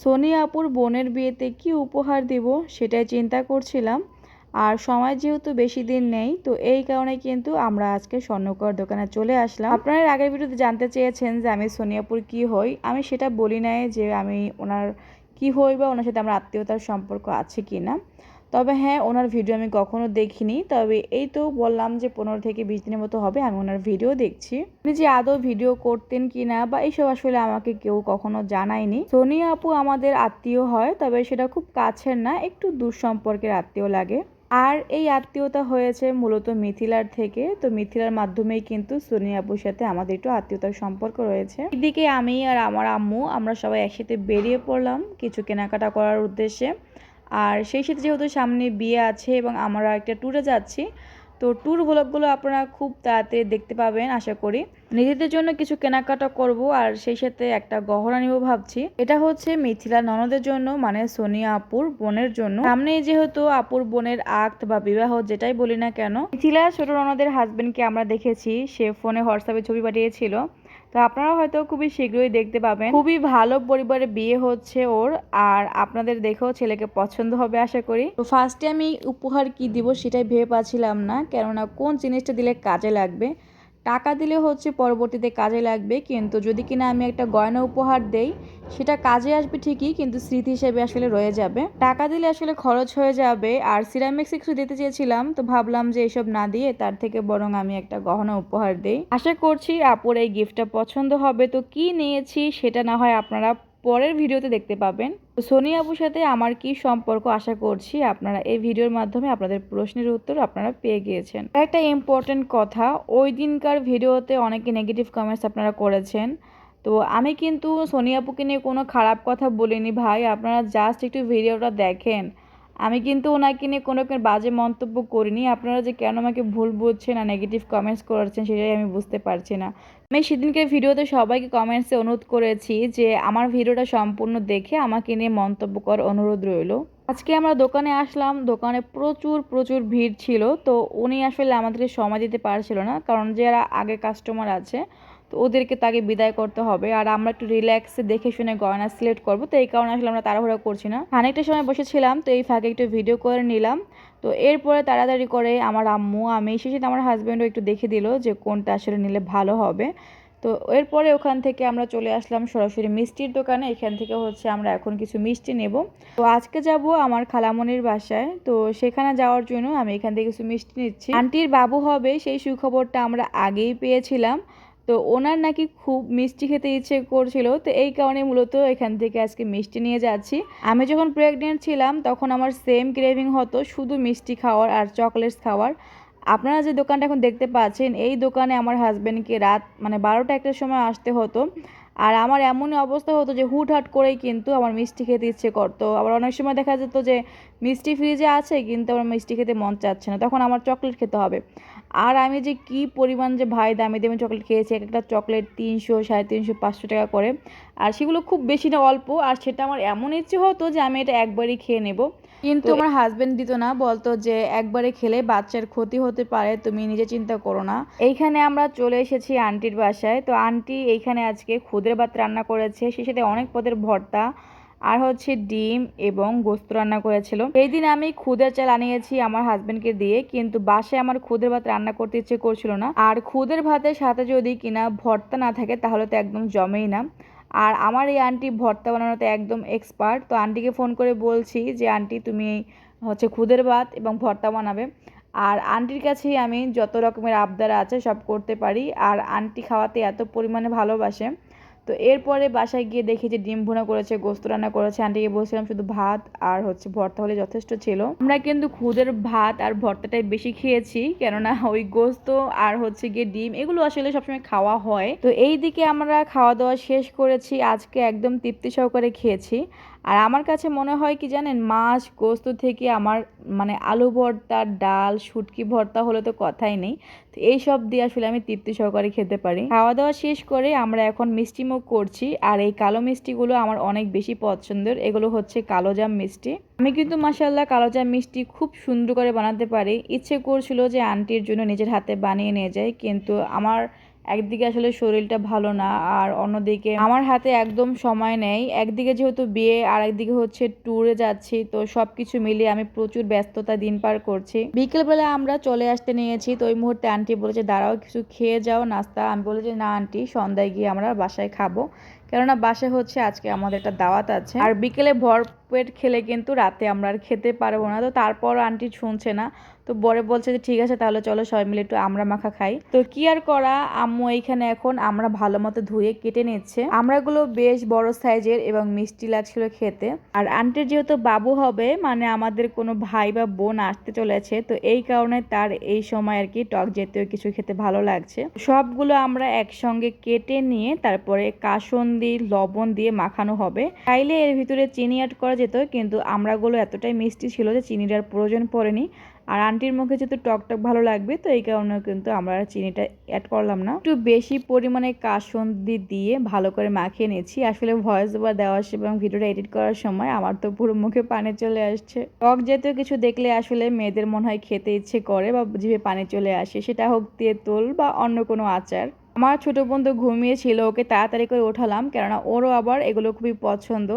Sony আপুর বোনের বিয়েতে কি উপহার দেব সেটাই চিন্তা করছিলাম। আর সময় যেহেতু বেশি দিন নেই, তো এই কারণে কিন্তু আমরা আজকে স্বর্ণকর দোকানে চলে আসলাম। আপনারা আগের ভিডিওতে জানতে চেয়েছেন যে আমি সোনিয়াপুর কি হই। আমি সেটা বলি নাই যে আমি ওনার কি হই বা ওনার সাথে আমার আত্মীয়তার সম্পর্ক আছে কি না তবে হ্যাঁ ওনার ভিডিও আমি কখনো দেখিনি। তবে এই তো বললাম যে পনেরো থেকে বিশ দিনের মতো হবে, আমি ওনার ভিডিও দেখছি। উনি যে আদৌ ভিডিও করতেন কি না বা এইসব আসলে আমাকে কেউ কখনো জানায়নি। সোনিয়া আপু আমাদের আত্মীয় হয়, তবে সেটা খুব কাছের না, একটু দূর সম্পর্কের আত্মীয় লাগে। আর এই আত্মীয়তা হয়েছে মূলত মিথিলার থেকে, তো মিথিলার মাধ্যমেই কিন্তু সোনি আপুর সাথে আমাদের একটু আত্মীয়তার সম্পর্ক রয়েছে। এদিকে আমি আর আমার আম্মু, আমরা সবাই একসাথে বেরিয়ে পড়লাম কিছু কেনাকাটা করার উদ্দেশ্যে। আর সেই সাথে যেহেতু সামনে বিয়ে আছে এবং আমরা একটা ট্যুরে যাচ্ছি, তো ট্যুর ব্লগগুলো আপনারা খুব তাড়াতাড়ি দেখতে পাবেন, আশা করি। নিজেদের জন্য কিছু কেনাকাটা করব আর সেই সাথে একটা গহনা নিব ভাবছি। এটা হচ্ছে মিথিলা ননদের জন্য মানে সোনিয়া আপুর বোনের জন্য। সামনে যেহেতু আপুর বোনের আক্ত বা বিবাহ, যেটাই বলি না কেন, মিথিলা ছোট ননদের হাজবেন্ডকে আমরা দেখেছি, সে ফোনে হোয়াটসঅ্যাপে ছবি পাঠিয়েছিল। তো আপনারা হয়তো খুবই শীঘ্রই দেখতে পাবেন। খুবই ভালো পরিবারে বিয়ে হচ্ছে ওর আর আপনাদের দেখেও ছেলেকে পছন্দ হবে আশা করি। তো ফার্স্টে আমি উপহার কি দিব সেটাই ভেবে পাচ্ছিলাম না কেননা কোন জিনিসটা দিলে কাজে লাগবে? টাকা দিলে হচ্ছে পরবর্তীতে কাজে লাগবে, কিন্তু যদি কিনা আমি একটা গয়না উপহার দেই, সেটা কাজে আসবে ঠিকই, কিন্তু স্মৃতি হিসেবে আসলে রয়ে যাবে। টাকা দিলে আসলে খরচ হয়ে যাবে, আর সিরামিক্স একটু দিতে চেয়েছিলাম, তো ভাবলাম যে এসব না দিয়ে তার থেকে বরং আমি একটা গহনা উপহার দেই। আশা করছি আপুর এই গিফটটা পছন্দ হবে, তো কি নিয়েছি সেটা না হয় আপনারা পরের ভিডিওতে দেখতে পাবেন। সোনি আপুর সাথে আমার কি সম্পর্ক আশা করছি আপনারা এই ভিডিওর মাধ্যমে আপনাদের প্রশ্নের উত্তর আপনারা পেয়ে গিয়েছেন। একটা ইম্পর্টেন্ট কথা, ওই দিনকার ভিডিওতে অনেকে নেগেটিভ কমেন্টস আপনারা করেছেন। তো আমি কিন্তু সোনি আপুকে নিয়ে কোনো খারাপ কথা বলিনি ভাই, আপনারা জাস্ট একটু ভিডিওটা দেখেন। আমি কিন্তু ওনাকে নিয়ে কোনো বাজে মন্তব্য করিনি। আপনারা যে কেন আমাকে ভুল বুঝছেন আর নেগেটিভ কমেন্টস করছেন সেটাই আমি বুঝতে পারছি না। আমি সেদিনকে ভিডিওতে সবাইকে কমেন্টসে অনুরোধ করেছি যে আমার ভিডিওটা সম্পূর্ণ দেখে আমাকে নিয়ে মন্তব্য করার অনুরোধ রইল। আজকে আমরা দোকানে আসলাম, দোকানে প্রচুর প্রচুর ভিড় ছিল। তো উনি আসলে আমাদেরকে সময় দিতে পারছিল না। কারণ যারা আগে কাস্টমার আছে তো ওদেরকে তাকে বিদায় করতে হবে। আর আমরা একটু রিল্যাক্সে দেখে শুনে গয়না সিলেক্ট করব। তো এই কারণে আসলে আমরা তাড়াহুড়া করছি না। খানিকটা সময় বসেছিলাম, তো এই ফাঁকে একটু ভিডিও করে নিলাম। তো এরপরে তাড়াতাড়ি করে আমার আম্মু, আমি, সেই সাথে আমার হাজব্যান্ডও একটু দেখে দিল যে কোনটা আসলে নিলে ভালো হবে। তো এরপরে ওখান থেকে আমরা চলে আসলাম সরাসরি মিষ্টির দোকানে। এখান থেকে হচ্ছে আমরা এখন কিছু মিষ্টি নেব। তো আজকে যাব আমার খালামনির বাসায়। তো সেখানে যাওয়ার জন্য আমি এখান থেকে কিছু মিষ্টি নিচ্ছি। আন্টির বাবু হবে, সেই সুখবরটা আমরা আগেই পেয়েছিলাম। তো ওনার নাকি খুব মিষ্টি খেতে ইচ্ছে করছিল, তো এই কারণে মূলত এখান থেকে আজকে মিষ্টি নিয়ে যাচ্ছি। আমি যখন প্রেগনেন্ট ছিলাম, তখন আমার সেম ক্রেভিং হতো শুধু মিষ্টি খাওয়ার আর চকলেটস খাওয়ার। আপনারা যে দোকানটা এখন দেখতে পাচ্ছেন, এই দোকানে আমার হাজব্যান্ডকে রাত মানে বারোটা একটার সময় আসতে হতো। আর আমার এমনই অবস্থা হতো যে হুটহাট করেই কিন্তু আমার মিষ্টি খেতে ইচ্ছে করতো। আবার অনেক সময় দেখা যেত যে মিষ্টি ফ্রিজে আছে কিন্তু আমার মিষ্টি খেতে মন চাচ্ছে না। তখন আমার চকলেট খেতে হবে। আর আমি যে কি পরিমাণ যে ভাই দামি দামি চকলেট খেয়েছি, এক একটা চকলেট তিনশো, সাড়ে তিনশো, পাঁচশো টাকা করে। আর সেগুলো খুব বেশি না, অল্প। আর সেটা আমার এমন ইচ্ছে হতো যে আমি এটা একবারই খেয়ে নেব। কিন্তু আমার হাজবেন্ড দিত না বলতো যে একবারে খেলে বাচ্চার ক্ষতি হতে পারে তুমি নিজে চিন্তা করো না। এইখানে আমরা চলে এসেছি আন্টির বাসায়। তো আন্টি এইখানে আজকে খুদের ভাত রান্না করেছে সে সাথে অনেক পদের ভর্তা আর হচ্ছে ডিম এবং গোস্ত রান্না করেছিল। এই দিন আমি খুদের চাল আনিয়েছি আমার হাজবেন্ডকে দিয়ে কিন্তু বাসায় আমার খুদের ভাত রান্না করতে ইচ্ছে করছিল না। আর খুদের ভাতের সাথে যদি কিনা ভর্তা না থাকে তাহলে তো একদম জমেই না। আর আমার এই আন্টি ভর্তা বানানোতে একদম এক্সপার্ট তো আন্টিকে ফোন করে বলছি যে, আন্টি, তুমি হচ্ছে খুদের ভাত এবং ভর্তা বানাবে। আর আন্টির কাছেই আমি যত রকমের আবদার আছে সব করতে পারি। আর আন্টি খাওয়াতে এত পরিমাণে ভালোবাসে। তো এরপরে বাসায় গিয়ে দেখি যে ডিম ভুনা করেছে, গোস্ত রান্না করেছে। আন্টিকে বলছিলাম শুধু ভাত আর হচ্ছে ভর্তা হলে যথেষ্ট ছিল। আমরা কিন্তু খুদের ভাত আর ভর্তাটাই বেশি খেয়েছি, কেননা ওই গোস্ত আর হচ্ছে গিয়ে ডিম এগুলো আসলে সবসময় খাওয়া হয়। তো এই দিকে আমরা খাওয়া দাওয়া শেষ করেছি, আজকে একদম তৃপ্তি সহকারে খেয়েছি। আর আমার কাছে মনে হয় কি জানেন, মাছ, গোস্ত থেকে আমার মানে আলু ভর্তা, ডাল, শুটকি ভর্তা হলে তো কথাই নেই। তো এই সব দিয়ে আসলে আমি তৃপ্তি সহকারে খেতে পারি। খাওয়া দাওয়া শেষ করে আমরা এখন মিষ্টি মুখ করছি। আর এই কালো মিষ্টিগুলো আমার অনেক বেশি পছন্দের। এগুলো হচ্ছে কালো জাম মিষ্টি। আমি কিন্তু মাসাল্লাহ কালো জাম মিষ্টি খুব সুন্দর করে বানাতে পারি। ইচ্ছে করছিল যে আন্টির জন্য নিজের হাতে বানিয়ে নিয়ে যাই। কিন্তু আমার একদিকে আসলে শরীরটা ভালো না, আর অন্যদিকে আমার হাতে একদম সময় নেই। একদিকে যেহেতু বিয়ে আর একদিকে হচ্ছে ট্যুরে যাচ্ছি, তো সব কিছু মিলিয়ে আমি প্রচুর ব্যস্ততা দিন পার করছি। বিকেলবেলা আমরা চলে আসতে নিয়েছি, তো ওই মুহূর্তে আন্টি বলেছে, দাঁড়াও, কিছু খেয়ে যাও, নাস্তা। আমি বলেছি না আন্টি সন্ধ্যায় গিয়ে আমরা বাসায় খাব। কেননা বাসায় হচ্ছে আজকে আমাদের একটা দাওয়াত আছে। আর বিকেলে ভর পেট খেলে কিন্তু রাতে আমরা আর খেতে পারব না। তো তারপর আন্টি শুনছে না। তো বরে বলছে যে, ঠিক আছে, তাহলে চলো সবাই মিলে একটু আমরা মাখা খাই। তো কি আর করা? আম্মু এইখানে এখন আমরা ভালো মতো ধুয়ে কেটে নিচ্ছে। আমরাগুলো বেশ বড় সাইজের এবং মিষ্টি লাগছিল খেতে। আর আন্টির যেহেতু বাবু হবে মানে আমাদের কোনো ভাই বা বোন আসতে চলেছে, তো এই কারণে তার এই সময় আর কি টক জাতীয় কিছু খেতে ভালো লাগছে। সবগুলো আমরা একসঙ্গে কেটে নিয়ে তারপরে কাসন্দি লবণ দিয়ে মাখানো হবে। চাইলে এর ভিতরে চিনি অ্যাড করা যেত, কিন্তু আমরাগুলো এতটাই মিষ্টি ছিল যে চিনিটার প্রয়োজন পড়েনি। আর আন্টির মুখে যেহেতু টক টক ভালো লাগবে, তো এই কারণে কিন্তু আমরা চিনিটা অ্যাড করলাম না। একটু বেশি পরিমাণে কাসন্দি দিয়ে ভালো করে মাখিয়ে নিয়েছি। আসলে ভয়েস ওভার দেওয়ার এবং ভিডিওটা এডিট করার সময় আমার তো পুরো মুখে পানি চলে আসছে। টক জাতীয় কিছু দেখলে আসলে মেয়েদের মনে হয় খেতে ইচ্ছে করে বা জিভে পানি চলে আসে, সেটা হোক তেঁতুল বা অন্য কোনো আচার। আমার ছোটো বন্ধু ঘুমিয়েছিল, ওকে তাড়াতাড়ি করে ওঠালাম, কেননা ওরও আবার এগুলো খুবই পছন্দ।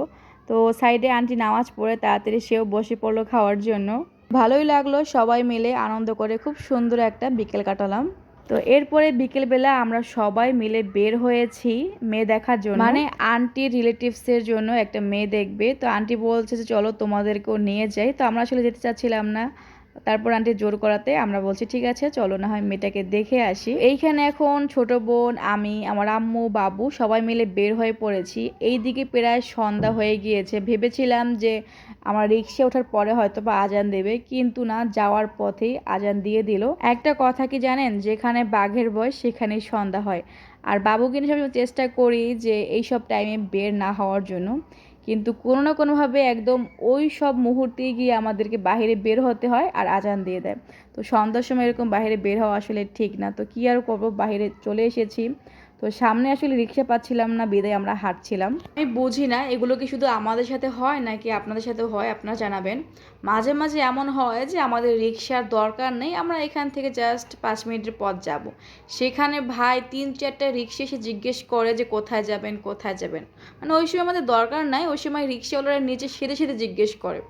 তো সাইডে আন্টি নামাজ পড়ে তাড়াতাড়ি সেও বসে পড়ল খাওয়ার জন্য। ভালোই লাগল, সবাই মিলে আনন্দ করে খুব সুন্দর একটা বিকেল কাটালাম। তো এরপরে বিকেলবেলা আমরা সবাই মিলে বের হয়েছি মেয়ে দেখার জন্য। মানে আন্টি রিলেটিভসের জন্য একটা মেয়ে দেখবে। তো আন্টি বলছে যে, চলো তোমাদেরকেও নিয়ে যাই। তো আমরা আসলে যেতে চাচ্ছিলাম না। তারপর আন্টি জোর করাতে আমরা বলছি, ঠিক আছে, চলো, না হয় মেয়েটাকে দেখে আসি। এইখানে এখন ছোট বোন, আমি, আমার আম্মু, বাবু সবাই মিলে বের হয়ে পড়েছি। এই দিকে প্রায় সন্ধ্যা হয়ে গিয়েছে। ভেবেছিলাম যে আমার রিক্সা ওঠার পরে হয়তো বা আজান দেবে, কিন্তু না, যাওয়ার পথেই আজান দিয়ে দিল। একটা কথা কি জানেন, যেখানে বাঘের বয়স সেখানেই সন্ধ্যা হয়। আর বাবুকে নিয়ে চেষ্টা করি যে এই সব টাইমে বের না হওয়ার জন্য। কিন্তু কোনো না কোনোভাবে একদম ওই সব মুহূর্তে গিয়ে আমাদেরকে বাহিরে বের হতে হয় আর আজান দিয়ে দেয়। তো সন্ধ্যার সময় এরকম বাহিরে বের হওয়া আসলে ঠিক না। তো কী আর করব? বাহিরে চলে এসেছি। তো সামনে আসলে রিক্সা পাচ্ছিলাম না বিদায় আমরা হাঁটছিলাম। আমি বুঝি না, এগুলো কি শুধু আমাদের সাথে হয় নাকি আপনাদের সাথে হয়, আপনারা জানাবেন। মাঝে মাঝে এমন হয় যে আমাদের রিক্সার দরকার নেই, আমরা এখান থেকে জাস্ট পাঁচ মিনিটের পথ যাব। সেখানে ভাই তিন চারটা রিক্সা এসে জিজ্ঞেস করে যে কোথায় যাবেন কোথায় যাবেন। মানে ওই সময় আমাদের দরকার নাই, ওই সময় রিক্সাওয়ালারা নিচে সেদে সেদে জিজ্ঞেস করে।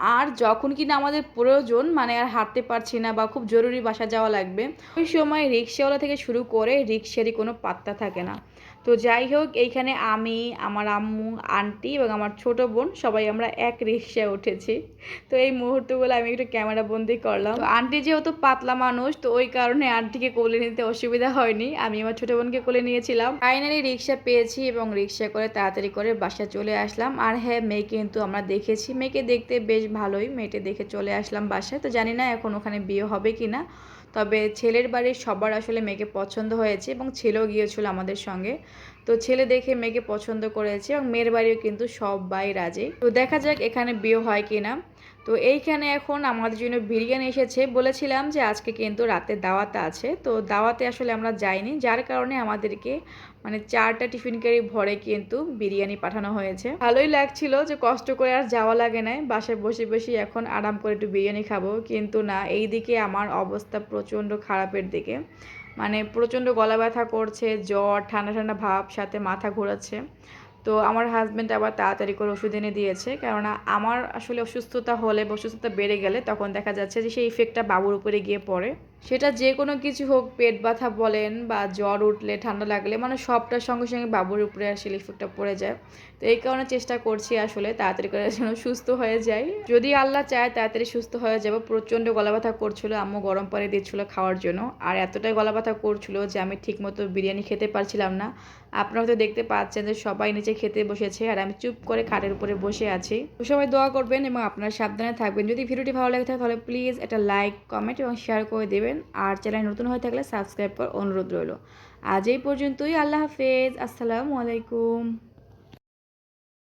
আর যখন কিনা আমাদের প্রয়োজন মানে আর হাঁটতে পারছি না বা খুব জরুরি বাসা যাওয়া লাগবে, ওই সময় রিক্সাওয়ালা থেকে শুরু করে রিক্সারই কোনো পাত্তা থাকে না। তো যাই হোক, এইখানে আমি, আমার আম্মু, আন্টি এবং আমার ছোট বোন সবাই আমরা এক রিক্সায় উঠেছি। তো এই মুহূর্তগুলো আমি একটু ক্যামেরা বন্দি করলাম। তো আন্টি যেহেতু পাতলা মানুষ, তো ওই কারণে আন্টিকে কোলে নিতে অসুবিধা হয়নি। আমি আমার ছোট বোনকে কোলে নিয়েছিলাম। ফাইনালি রিক্সা পেয়েছি এবং রিক্সা করে তাড়াতাড়ি করে বাসা চলে আসলাম। আর হ্যাঁ মেয়ে কিন্তু আমরা দেখেছি। মেয়েকে দেখতে বেশ ভালোই। মেয়েটে দেখে চলে আসলাম বাসায়। তো জানি না এখন ওখানে বিয়ে হবে কি না তবে ছেলের বাড়ির সবার আসলে মেয়েকে পছন্দ হয়েছে এবং ছেলেও গিয়েছিল আমাদের সঙ্গে। তো ছেলে দেখে মেয়েকে পছন্দ করেছে এবং মেয়ের বাড়িও কিন্তু সবাই রাজি। তো দেখা যাক এখানে বিয়ে হয় কি না তো এইখানে এখন আমাদের জন্য বিরিয়ানি এসেছে। বলেছিলাম যে আজকে কিন্তু রাতে দাওয়াতে আছে। তো দাওয়াতে আসলে আমরা যাইনি। যার কারণে আমাদেরকে মানে চারটা টিফিন ক্যারি ভরে কিন্তু বিরিয়ানি পাঠানো হয়েছে। ভালোই লাগছিল যে কষ্ট করে আর যাওয়া লাগে না বাসায় বসে বসে এখন আরাম করে একটু বিরিয়ানি খাব। কিন্তু না এই দিকে আমার অবস্থা প্রচণ্ড খারাপের দিকে। মানে প্রচণ্ড গলা ব্যথা করছে, জ্বর, ঠান্ডা ঠান্ডা ভাব, সাথে মাথা ঘোরাচ্ছে। তো আমার হাজব্যান্ড আবার তাড়াতাড়ি করে ওষুধ এনে দিয়েছে। কেননা আমার আসলে অসুস্থতা হলে বা অসুস্থতা বেড়ে গেলে তখন দেখা যাচ্ছে যে সেই ইফেক্টটা বাবুর উপরে গিয়ে পড়ে। সেটা যে কোনো কিছু হোক, পেট ব্যথা বলেন বা জ্বর উঠলে, ঠান্ডা লাগলে মানে সবটার সঙ্গে সঙ্গে বাবুর উপরে আসলে ইফেক্টটা পড়ে যায়। তো এই কারণে চেষ্টা করছি আসলে তাড়াতাড়ি করে যেন সুস্থ হয়ে যায় যদি আল্লাহ চায় তাড়াতাড়ি সুস্থ হয়ে যাব। প্রচণ্ড গলা ব্যথা করছিল, আম্মু গরম পানি দিচ্ছিল খাওয়ার জন্য। আর এতটাই গলা ব্যথা করছিল যে আমি ঠিকমতো বিরিয়ানি খেতে পারছিলাম না। আপনারা তো দেখতে পাচ্ছেন যে সবাই নিচে খেতে বসেছে আর আমি চুপ করে খাটের উপরে বসে আছি। তো সবাই দোয়া করবেন এবং আপনারা সাবধানে থাকবেন। যদি ভিডিওটি ভালো লাগে থাকে তাহলে প্লিজ একটা লাইক কমেন্ট এবং শেয়ার করে দেবেন আর চ্যানেল নতুন হয়ে থাকলে সাবস্ক্রাইব করার অনুরোধ রইল। আজ এই পর্যন্তই, আল্লাহ হাফেজ, আসসালামু আলাইকুম।